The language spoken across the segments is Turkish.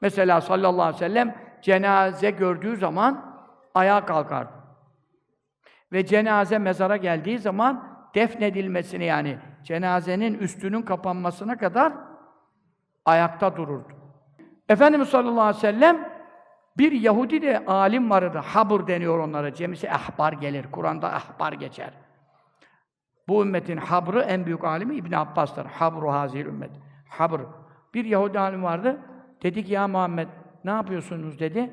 Mesela sallallahu aleyhi ve sellem cenaze gördüğü zaman ayağa kalkardı. Ve cenaze mezara geldiği zaman defnedilmesini yani cenazenin üstünün kapanmasına kadar ayakta dururdu. Efendimiz sallallahu aleyhi ve sellem bir Yahudi de alim vardı. Habır deniyor onlara. Cemisi ahbar gelir. Kur'an'da ahbar geçer. Bu ümmetin habrı en büyük alimi İbn Abbas'tır. Habru hazir ümmet. Habr. Bir Yahudi alim vardı. Dedi ki ya Muhammed ne yapıyorsunuz dedi.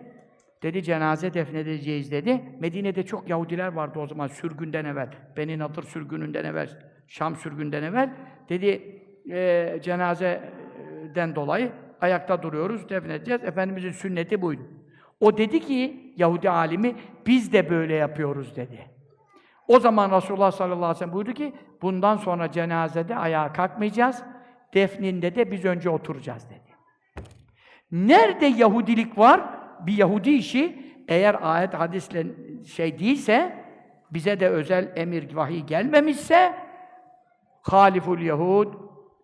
Dedi cenaze defnedeceğiz dedi. Medine'de çok Yahudiler vardı o zaman sürgünden evvel. Beni Nadır sürgününden evvel, Şam sürgünden evvel. Dedi e, cenazeden dolayı ayakta duruyoruz, defnedeceğiz. Efendimizin sünneti buydu. O dedi ki Yahudi alimi biz de böyle yapıyoruz dedi. O zaman Resulullah sallallahu aleyhi ve sellem buyurdu ki bundan sonra cenazede ayağa kalkmayacağız. Defninde de biz önce oturacağız dedi. Nerede Yahudilik var? Bir Yahudi işi eğer ayet hadisle şey değilse bize de özel emir vahiy gelmemişse haliful Yahud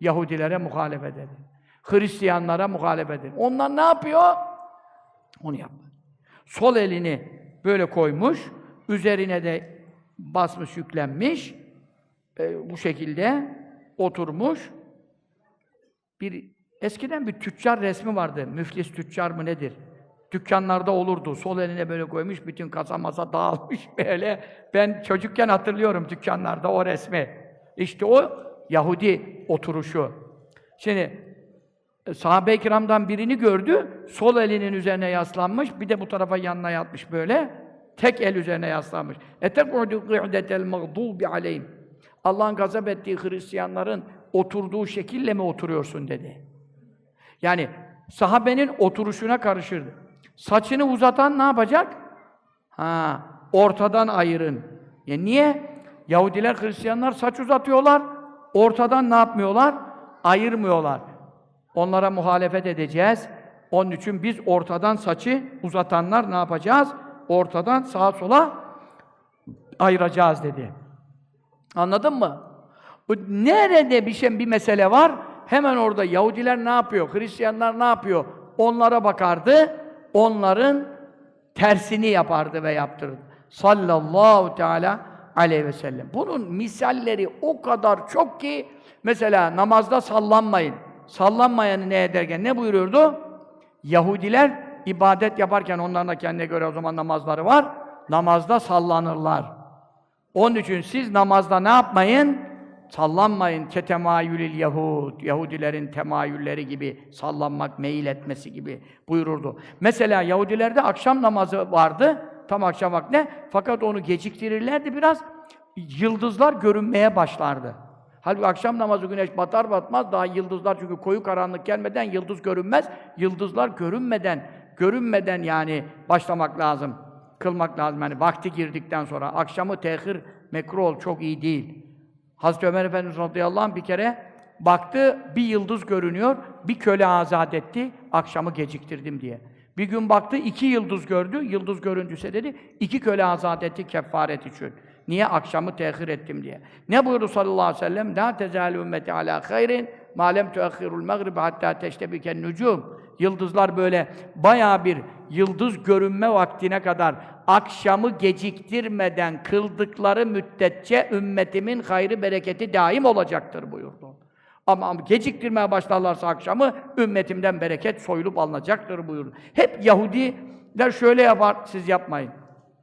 Yahudilere muhalefet edin. Hristiyanlara muhalefet edin. Onlar ne yapıyor? Onu yapma. Sol elini böyle koymuş, üzerine de basmış, yüklenmiş. e, bu şekilde oturmuş. Bir Eskiden bir tüccar resmi vardı. Müflis tüccar mı nedir? Dükkanlarda olurdu. Sol eline böyle koymuş, bütün kasa masa dağılmış böyle. Ben çocukken hatırlıyorum dükkanlarda o resmi. İşte o Yahudi oturuşu. Şimdi e, sahabe-i kiramdan birini gördü, sol elinin üzerine yaslanmış, bir de bu tarafa yanına yatmış böyle. Tek el üzerine yaslanmış. Etekudu kı'detel mağdubi aleyhim. Allah'ın gazap ettiği Hristiyanların oturduğu şekille mi oturuyorsun dedi. Yani sahabenin oturuşuna karışırdı. Saçını uzatan ne yapacak? Ha, ortadan ayırın. Ya niye? Yahudiler, Hristiyanlar saç uzatıyorlar, ortadan ne yapmıyorlar? Ayırmıyorlar. Onlara muhalefet edeceğiz. Onun için biz ortadan saçı uzatanlar ne yapacağız? Ortadan sağa sola ayıracağız dedi. Anladın mı? Nerede bir şey bir mesele var? Hemen orada Yahudiler ne yapıyor? Hristiyanlar ne yapıyor? Onlara bakardı. Onların tersini yapardı ve yaptırdı. Sallallahu teala aleyhi ve sellem. Bunun misalleri o kadar çok ki mesela namazda sallanmayın. Sallanmayanı ne ederken ne buyuruyordu? Yahudiler ibadet yaparken onların da kendine göre o zaman namazları var. Namazda sallanırlar. Onun için siz namazda ne yapmayın? Sallanmayın. Ketemayülil Yahud. Yahudilerin temayülleri gibi sallanmak, meyil etmesi gibi buyururdu. Mesela Yahudilerde akşam namazı vardı. Tam akşam vakti. Fakat onu geciktirirlerdi biraz. Yıldızlar görünmeye başlardı. Halbuki akşam namazı güneş batar batmaz daha yıldızlar çünkü koyu karanlık gelmeden yıldız görünmez. Yıldızlar görünmeden, görünmeden yani başlamak lazım. Kılmak lazım yani vakti girdikten sonra. Akşamı tehir mekruh çok iyi değil. Hazreti Ömer Efendimiz radıyallahu anh bir kere baktı bir yıldız görünüyor, bir köle azat etti, akşamı geciktirdim diye. Bir gün baktı iki yıldız gördü, yıldız görüntüse dedi, iki köle azat etti kefaret için. Niye? Akşamı tehir ettim diye. Ne buyurdu sallallahu aleyhi ve sellem? La tezâli ümmeti alâ hayrin mâ lem tuakhirul mağrib hattâ teştebiken nucûm. Yıldızlar böyle bayağı bir yıldız görünme vaktine kadar akşamı geciktirmeden kıldıkları müddetçe ümmetimin hayrı bereketi daim olacaktır buyurdu. Ama geciktirmeye başlarlarsa akşamı ümmetimden bereket soyulup alınacaktır buyurdu. Hep Yahudiler şöyle yapar, siz yapmayın.